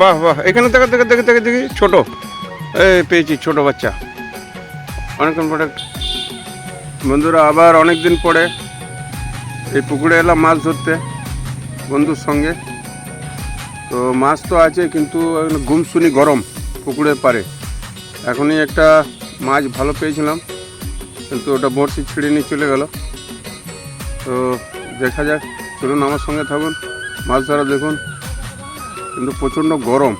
বাহ বাহ, এখানে দেখে দেখে দেখে দেখে, দেখি, ছোট। এই, পেয়েছি, ছোট বাচ্চা। অনেকক্ষণ পরে বন্ধুরা আবার অনেক দিন পরে এই পুকুরে এলাম মাছ ধরতে, বন্ধুর সঙ্গে। তো মাছ তো আছে, কিন্তু গুমসুনি গরম পুকুরের পারে। এখনই একটা মাছ ভালো পেয়েছিলাম, কিন্তু ওটা বড়শি ছিঁড়ে নিয়ে চলে গেল। তো দেখা যাক, চলুন আমার সঙ্গে থাকুন। মাছ ধরা দেখুন কিন্তু প্রচণ্ড গরম।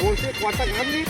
বসে কটা ঘামলি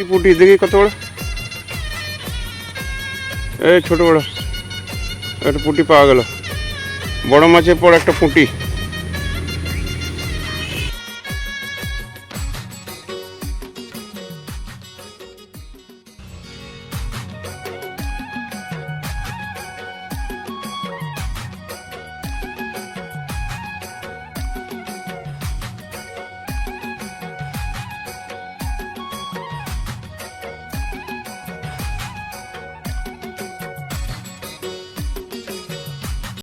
এই পুটি, দেখি কত বড়। এই ছোট বড়। একটা পুটি পাওয়া গেল। বড় মাছের পর একটা পুঁটি।